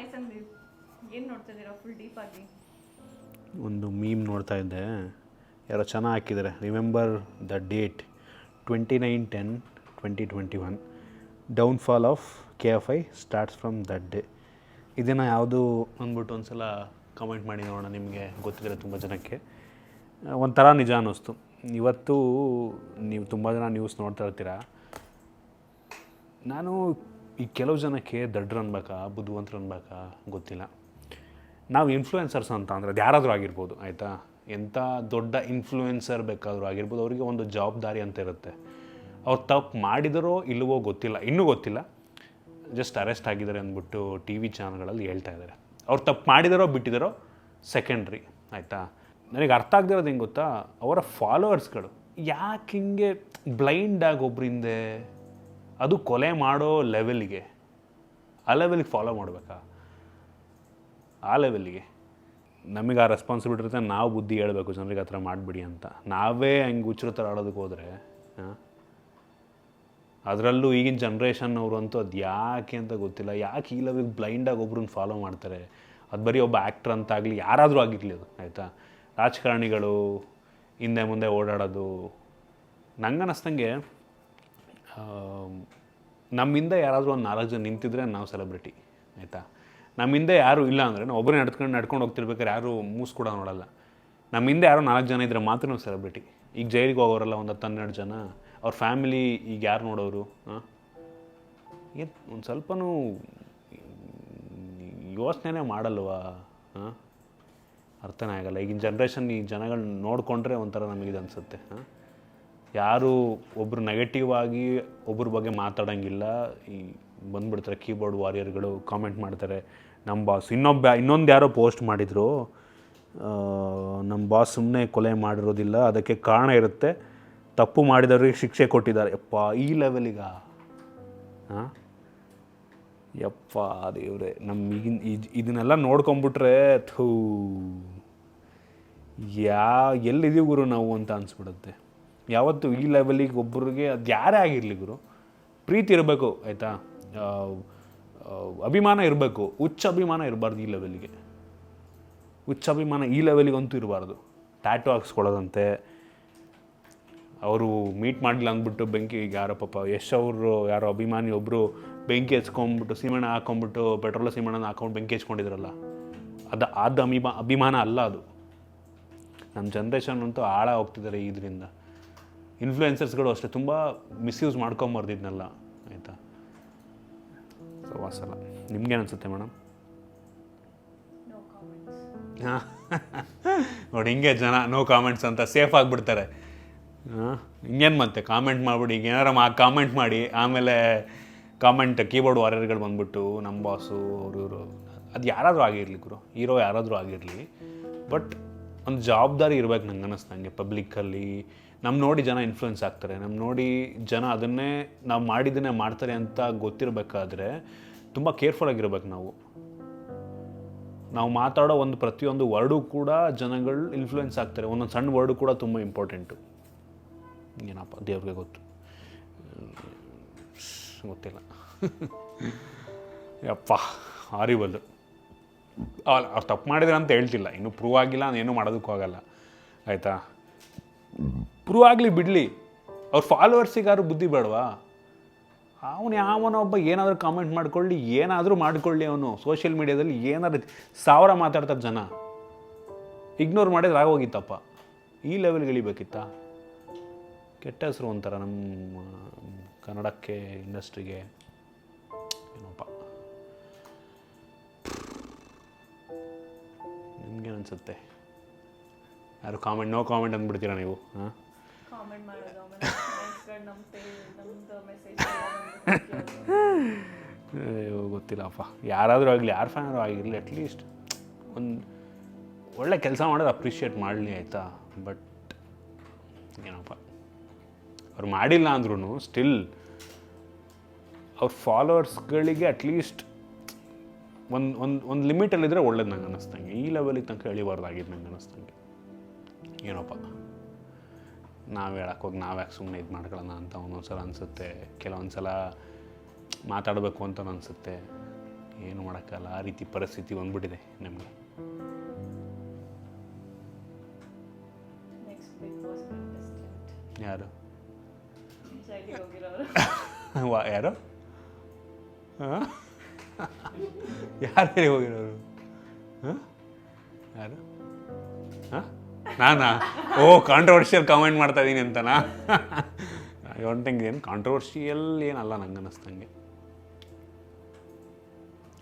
Hi Sandeep ಏನು ನೋಡ್ತಾ ಇದ್ದೀರಾ ಒಂದು ಮೀಮ್ ನೋಡ್ತಾ ಇದ್ದೆ. ಯಾರೋ ಚೆನ್ನಾಗಿ ಹಾಕಿದ್ದಾರೆ remember the date twenty nine ten twenty twenty one downfall of K F I starts from that day ಇದನ್ನು ಯಾವುದು ಅಂದ್ಬಿಟ್ಟು ಒಂದು ಸಲ ಕಮೆಂಟ್ ಮಾಡಿ ನೋಡೋಣ. ನಿಮಗೆ ಗೊತ್ತಿದ್ರೆ ತುಂಬ ಜನಕ್ಕೆ. ಒಂಥರ ನಿಜ ಅನ್ನಿಸ್ತು. ಇವತ್ತು ನೀವು ತುಂಬ ಜನ ನ್ಯೂಸ್ ನೋಡ್ತಾ ಇರ್ತೀರ. ನಾನು ಈ ಕೆಲವು ಜನಕ್ಕೆ ದಡ್ರು ಅನ್ಬೇಕಾ, ಬುದ್ಧಿವಂತರು ಅನ್ಬೇಕಾ ಗೊತ್ತಿಲ್ಲ. ನಾವು ಇನ್ಫ್ಲೂಯೆನ್ಸರ್ಸ್ ಅಂತ ಅಂದರೆ ಅದು ಯಾರಾದರೂ ಆಗಿರ್ಬೋದು, ಆಯಿತಾ? ಎಂಥ ದೊಡ್ಡ ಇನ್ಫ್ಲೂಯೆನ್ಸರ್ ಬೇಕಾದರೂ ಆಗಿರ್ಬೋದು, ಅವರಿಗೆ ಒಂದು ಜವಾಬ್ದಾರಿ ಅಂತ ಇರುತ್ತೆ. ಅವ್ರು ತಪ್ಪು ಮಾಡಿದರೋ ಇಲ್ಲವೋ ಗೊತ್ತಿಲ್ಲ, ಇನ್ನೂ ಗೊತ್ತಿಲ್ಲ. ಜಸ್ಟ್ ಅರೆಸ್ಟ್ ಆಗಿದ್ದಾರೆ ಅಂದ್ಬಿಟ್ಟು ಟಿ ವಿ ಚಾನಲ್ಗಳಲ್ಲಿ ಹೇಳ್ತಾ ಇದ್ದಾರೆ. ಅವ್ರು ತಪ್ಪು ಮಾಡಿದಾರೋ ಬಿಟ್ಟಿದಾರೋ ಸೆಕೆಂಡ್ರಿ ಆಯಿತಾ? ನನಗೆ ಅರ್ಥ ಆಗದಿರೋದು ಹೆಂಗೆ ಗೊತ್ತಾ? ಅವರ ಫಾಲೋವರ್ಸ್ಗಳು ಯಾಕೆ ಹಿಂಗೆ ಬ್ಲೈಂಡಾಗಿ ಒಬ್ಬರಿಂದೆ ಅದು ಕೊಲೆ ಮಾಡೋ ಲೆವೆಲ್ಗೆ ಆ ಲೆವೆಲ್ಗೆ ಫಾಲೋ ಮಾಡಬೇಕಾ? ಆ ಲೆವೆಲ್ಗೆ ನಮಗೆ ಆ ರೆಸ್ಪಾನ್ಸಿಬಿಲಿಟಿ ಇರುತ್ತೆ, ನಾವು ಬುದ್ಧಿ ಹೇಳಬೇಕು, ಜನರಿಗೆ ಆ ಥರ ಮಾಡಿಬಿಡಿ ಅಂತ. ನಾವೇ ಹಂಗೆ ಹುಚ್ಚರ ಥರ ಆಡೋದಕ್ಕೆ ಹೋದರೆ ಅದರಲ್ಲೂ ಈಗಿನ ಜನ್ರೇಷನ್ ಅವರು ಅಂತೂ ಅದು ಯಾಕೆ ಅಂತ ಗೊತ್ತಿಲ್ಲ. ಯಾಕೆ ಈ ಲೆವೆಲ್ಗೆ ಬ್ಲೈಂಡಾಗಿ ಒಬ್ರನ್ನ ಫಾಲೋ ಮಾಡ್ತಾರೆ? ಅದು ಬರೀ ಒಬ್ಬ ಆ್ಯಕ್ಟ್ರ್ ಅಂತಾಗಲಿ, ಯಾರಾದರೂ ಆಗಿರಲಿ ಅದು, ಆಯಿತಾ? ರಾಜಕಾರಣಿಗಳು, ಹಿಂದೆ ಮುಂದೆ ಓಡಾಡೋದು ನಂಗೆ ಅನ್ನಿಸ್ದಂಗೆ ನಮ್ಮಿಂದ ಯಾರಾದರೂ ಒಂದು ನಾಲ್ಕು ಜನ ನಿಂತಿದ್ರೆ ನಾವು ಸೆಲೆಬ್ರಿಟಿ ಆಯಿತಾ? ನಮ್ಮಿಂದ ಯಾರು ಇಲ್ಲ ಅಂದರೆ ನಾವು ಒಬ್ಬರೇ ನಡ್ಕೊಂಡು ನಡ್ಕೊಂಡು ಹೋಗ್ತಿರ್ಬೇಕಾದ್ರೆ ಯಾರು ಮೂಸ್ ಕೂಡ ನೋಡಲ್ಲ. ನಮ್ಮಿಂದ ಯಾರೋ ನಾಲ್ಕು ಜನ ಇದ್ದರೆ ಮಾತ್ರ ನಾವು ಸೆಲೆಬ್ರಿಟಿ ಈಗ ಜೈಲಿಗೆ ಹೋಗೋರಲ್ಲ ಒಂದು ಹತ್ತು ಹನ್ನೆರಡು ಜನ, ಅವ್ರ ಫ್ಯಾಮಿಲಿ ಈಗ ಯಾರು ನೋಡೋರು ಹಾಂ ಏನು ಒಂದು ಸ್ವಲ್ಪನೂ ಯೋಚನೆ ಮಾಡಲ್ವಾ ಹಾಂ ಅರ್ಥನೇ ಆಗಲ್ಲ. ಈಗಿನ ಜನ್ರೇಷನ್ ಈ ಜನಗಳನ್ನ ನೋಡಿಕೊಂಡ್ರೆ ಒಂಥರ ನಮಗಿದು ಅನಿಸುತ್ತೆ ಹಾಂ ಯಾರು ಒಬ್ಬರು ನೆಗೆಟಿವ್ ಆಗಿ ಒಬ್ಬರ ಬಗ್ಗೆ ಮಾತಾಡೋಂಗಿಲ್ಲ. ಈ ಬಂದುಬಿಡ್ತಾರೆ ಕೀಬೋರ್ಡ್ ವಾರಿಯರ್ಗಳು ಕಾಮೆಂಟ್ ಮಾಡ್ತಾರೆ. ನಮ್ಮ ಬಾಸ್ ಇನ್ನೊಬ್ಬ, ಇನ್ನೊಂದು ಯಾರೋ ಪೋಸ್ಟ್ ಮಾಡಿದರು. ನಮ್ಮ ಬಾಸ್ ಸುಮ್ಮನೆ ಕೊಲೆ ಮಾಡಿರೋದಿಲ್ಲ, ಅದಕ್ಕೆ ಕಾರಣ ಇರುತ್ತೆ. ತಪ್ಪು ಮಾಡಿದವ್ರಿಗೆ ಶಿಕ್ಷೆ ಕೊಟ್ಟಿದ್ದಾರೆ. ಯಪ್ಪ, ಈ ಲೆವೆಲಿಗ ಹಾಂ ಯಪ್ಪ ದೇವ್ರೆ ನಮ್ಮ ಈಗಿನ, ಇದ್- ಇದನ್ನೆಲ್ಲ ನೋಡ್ಕೊಂಬಿಟ್ರೆ ಥೂ. ಯಾ, ಎಲ್ಲಿದ್ದೀವಿ ಗುರು ನಾವು ಅಂತ ಅನಿಸ್ಬಿಡುತ್ತೆ. ಯಾವತ್ತು ಈ ಲೆವೆಲಿಗೆ ಒಬ್ಬರಿಗೆ ಅದು ಯಾರೇ ಆಗಿರಲಿ ಗುರು, ಪ್ರೀತಿ ಇರಬೇಕು, ಆಯಿತಾ? ಅಭಿಮಾನ ಇರಬೇಕು, ಹುಚ್ಚ ಅಭಿಮಾನ ಇರಬಾರ್ದು ಈ ಲೆವೆಲಿಗೆ ಹುಚ್ಚ ಅಭಿಮಾನ ಈ ಲೆವೆಲಿಗಂತೂ ಇರಬಾರ್ದು. ಟ್ಯಾಟು ಹಾಕ್ಸ್ಕೊಳ್ಳೋದಂತೆ. ಅವರು ಮೀಟ್ ಮಾಡಲಿಲ್ಲ ಅಂದ್ಬಿಟ್ಟು ಬೆಂಕಿ ಯಾರೋ ಪಾಪ ಯಶ್ ಅವರು, ಯಾರೋ ಅಭಿಮಾನಿ ಒಬ್ಬರು ಬೆಂಕಿ ಹಚ್ಕೊಂಡ್ಬಿಟ್ಟು ಸೀಮೆಣ್ಣ ಹಾಕೊಂಬಿಟ್ಟು ಪೆಟ್ರೋಲ್ ಸೀಮೆಣ್ಣನ ಹಾಕೊಂಡು ಬೆಂಕಿ ಹಚ್ಕೊಂಡಿದ್ರಲ್ಲ, ಅದು ಅದು ಅಭಿಮಾ, ಅಭಿಮಾನ ಅಲ್ಲ ಅದು. ನಮ್ಮ ಜನ್ರೇಷನ್ ಅಂತೂ ಆಳ ಹೋಗ್ತಿದ್ದಾರೆ ಇದರಿಂದ ಇನ್ಫ್ಲೂಯೆನ್ಸರ್ಸ್ಗಳು ಅಷ್ಟೇ ತುಂಬ ಮಿಸ್ಯೂಸ್ ಮಾಡ್ಕೊಂಬಾರ್ದು ಇದನ್ನೆಲ್ಲ ಆಯಿತಾ ಸೊ ವಾಸಲ್ಲ ನಿಮ್ಗೇನು ಅನಿಸುತ್ತೆ ಮೇಡಮ್? ಹಾಂ. ನೋಡಿ ಹಿಂಗೆ ಜನ ನೋ ಕಾಮೆಂಟ್ಸ್ ಅಂತ ಸೇಫ್ ಆಗಿಬಿಡ್ತಾರೆ. ಹಾಂ ಹಿಂಗೇನು ಮತ್ತೆ ಕಾಮೆಂಟ್ ಮಾಡಿಬಿಡಿ ಈಗ ಏನಾರ ಮಾ ಕಾಮೆಂಟ್ ಮಾಡಿ ಆಮೇಲೆ ಕಾಮೆಂಟ್ ಕೀಬೋರ್ಡ್ ವಾರಿಯರ್ಗಳು ಬಂದ್ಬಿಟ್ಟು ನಮ್ಮ ಬಾಸು ಅವರು ಇವರು ಅದು ಯಾರಾದರೂ ಆಗಿರಲಿ ಗುರು ಹೀರೋ ಯಾರಾದರೂ ಆಗಿರಲಿ ಬಟ್ ಒಂದು ಜವಾಬ್ದಾರಿ ಇರಬೇಕು ನಂಗೆ ಅನ್ನಿಸ್ದಂಗೆ ಪಬ್ಲಿಕ್ಕಲ್ಲಿ ನಮ್ಮ ನೋಡಿ ಜನ ಇನ್ಫ್ಲುಯೆನ್ಸ್ ಆಗ್ತಾರೆ. ನಮ್ಮ ನೋಡಿ ಜನ ಅದನ್ನೇ ನಾವು ಮಾಡಿದ್ದನ್ನೇ ಮಾಡ್ತಾರೆ ಅಂತ ಗೊತ್ತಿರಬೇಕಾದ್ರೆ ತುಂಬ ಕೇರ್ಫುಲ್ ಆಗಿರ್ಬೇಕು ನಾವು. ನಾವು ಮಾತಾಡೋ ಒಂದು ಪ್ರತಿಯೊಂದು ವರ್ಡು ಕೂಡ ಜನಗಳು ಇನ್ಫ್ಲುಯೆನ್ಸ್ ಆಗ್ತಾರೆ. ಒಂದೊಂದು ಸಣ್ಣ ವರ್ಡು ಕೂಡ ತುಂಬ ಇಂಪಾರ್ಟೆಂಟು ಏನಪ್ಪ, ದೇವ್ರಿಗೆ ಗೊತ್ತು. ಗೊತ್ತಿಲ್ಲ. ಯಪ್ಪ ಹಾರಿಬಲ್ಲು ಅವ್ರು ತಪ್ಪು ಮಾಡಿದ್ರೆ ಅಂತ ಹೇಳ್ತಿಲ್ಲ. ಇನ್ನೂ ಪ್ರೂವ್ ಆಗಿಲ್ಲ ಏನೂ ಮಾಡೋದಕ್ಕೂ ಆಗಲ್ಲ. ಆಯಿತಾ? ಪ್ರೂವ್ ಆಗಲಿ ಬಿಡಲಿ. ಅವ್ರ ಫಾಲೋವರ್ಸಿಗಾರು ಬುದ್ಧಿ ಬೇಡವಾ? ಅವನು ಯಾವನೊಬ್ಬ ಏನಾದರೂ ಕಾಮೆಂಟ್ ಮಾಡ್ಕೊಳ್ಳಿ, ಏನಾದರೂ ಮಾಡ್ಕೊಳ್ಳಿ ಅವನು. ಸೋಷಿಯಲ್ ಮೀಡಿಯಾದಲ್ಲಿ ಏನಾದ್ರು ಸಾವಿರ ಮಾತಾಡ್ತಾರೆ ಜನ. ಇಗ್ನೋರ್ ಮಾಡಿದ್ರೆ ಆಗೋಗಿತ್ತಪ್ಪ ಈ ಲೆವೆಲ್ಗೆ ಇಳಿಬೇಕಿತ್ತ? ಕೆಟ್ಟ ಹೆಸರು ಒಂಥರ ನಮ್ಮ ಕನ್ನಡಕ್ಕೆ ಇಂಡಸ್ಟ್ರಿಗೆ ಏನಪ್ಪ ಅನಿಸುತ್ತೆ. ಯಾರು ಕಾಮೆಂಟ್ ನೋ ಕಾಮೆಂಟ್ ಅಂದ್ಬಿಡ್ತೀರಾ ನೀವು? ಹಾಂ? ಗೊತ್ತಿಲ್ಲಪ್ಪ. ಯಾರಾದರೂ ಆಗಲಿ ಯಾರು ಫ್ಯಾನ್ ಆಗಿರಲಿ ಅಟ್ಲೀಸ್ಟ್ ಒಂದು ಒಳ್ಳೆ ಕೆಲಸ ಮಾಡೋದು ಅಪ್ರಿಷಿಯೇಟ್ ಮಾಡಲಿ ಆಯಿತಾ? ಬಟ್ ಏನಪ್ಪ? ಅವ್ರು ಮಾಡಿಲ್ಲ ಅಂದ್ರೂ ಸ್ಟಿಲ್ ಅವ್ರ ಫಾಲೋವರ್ಸ್ಗಳಿಗೆ ಅಟ್ಲೀಸ್ಟ್ ಒಂದು ಒಂದು ಒಂದು ಲಿಮಿಟಲ್ಲಿದ್ದರೆ ಒಳ್ಳೇದು ನಂಗೆ ಅನ್ನಿಸ್ತಂಗೆ ಈ ಲೆವೆಲಿಗೆ ತನಕ ಎಳಿಬಾರ್ದಾಗಿದ್ದು ನಂಗೆ ಅನ್ನಿಸ್ತಂಗೆ ಏನಪ್ಪ. ನಾವು ಹೇಳಕ್ಕೆ ಹೋಗಿ ನಾವು ಯಾಕೆ ಸುಮ್ಮನೆ ಇದು ಮಾಡ್ಕೊಳ್ಳೋಣ ಅಂತ ಒಂದೊಂದು ಸಲ ಅನಿಸುತ್ತೆ. ಕೆಲವೊಂದು ಸಲ ಮಾತಾಡಬೇಕು ಅಂತ ಅನಿಸುತ್ತೆ. ಏನು ಮಾಡೋಕ್ಕಲ್ಲ. ಆ ರೀತಿ ಪರಿಸ್ಥಿತಿ ಬಂದ್ಬಿಟ್ಟಿದೆ ನಮಗೆ. ಯಾರು? ವಾ ಯಾರು? ಹಾಂ? ಯಾರು ಹೋಗಿರೋರು? ಹಾಂ? ಯಾರು? ಹಾಂ? ನಾನಾ? ಓ ಕಾಂಟ್ರವರ್ಷಿಯಲ್ ಕಾಮೆಂಟ್ ಮಾಡ್ತಾ ಇದ್ದೀನಿ ಅಂತನಾ? ಡೋಂಟ್ ಏನು ಕಾಂಟ್ರವರ್ಷಿಯಲ್ ಏನಲ್ಲ ನಂಗೆ ಅನ್ನಿಸ್ತಂಗೆ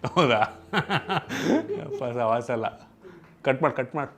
ಹೌದಾ? ಸವಾಸಲ್ಲ. ಕಟ್ ಮಾಡಿ ಕಟ್ ಮಾಡಿ.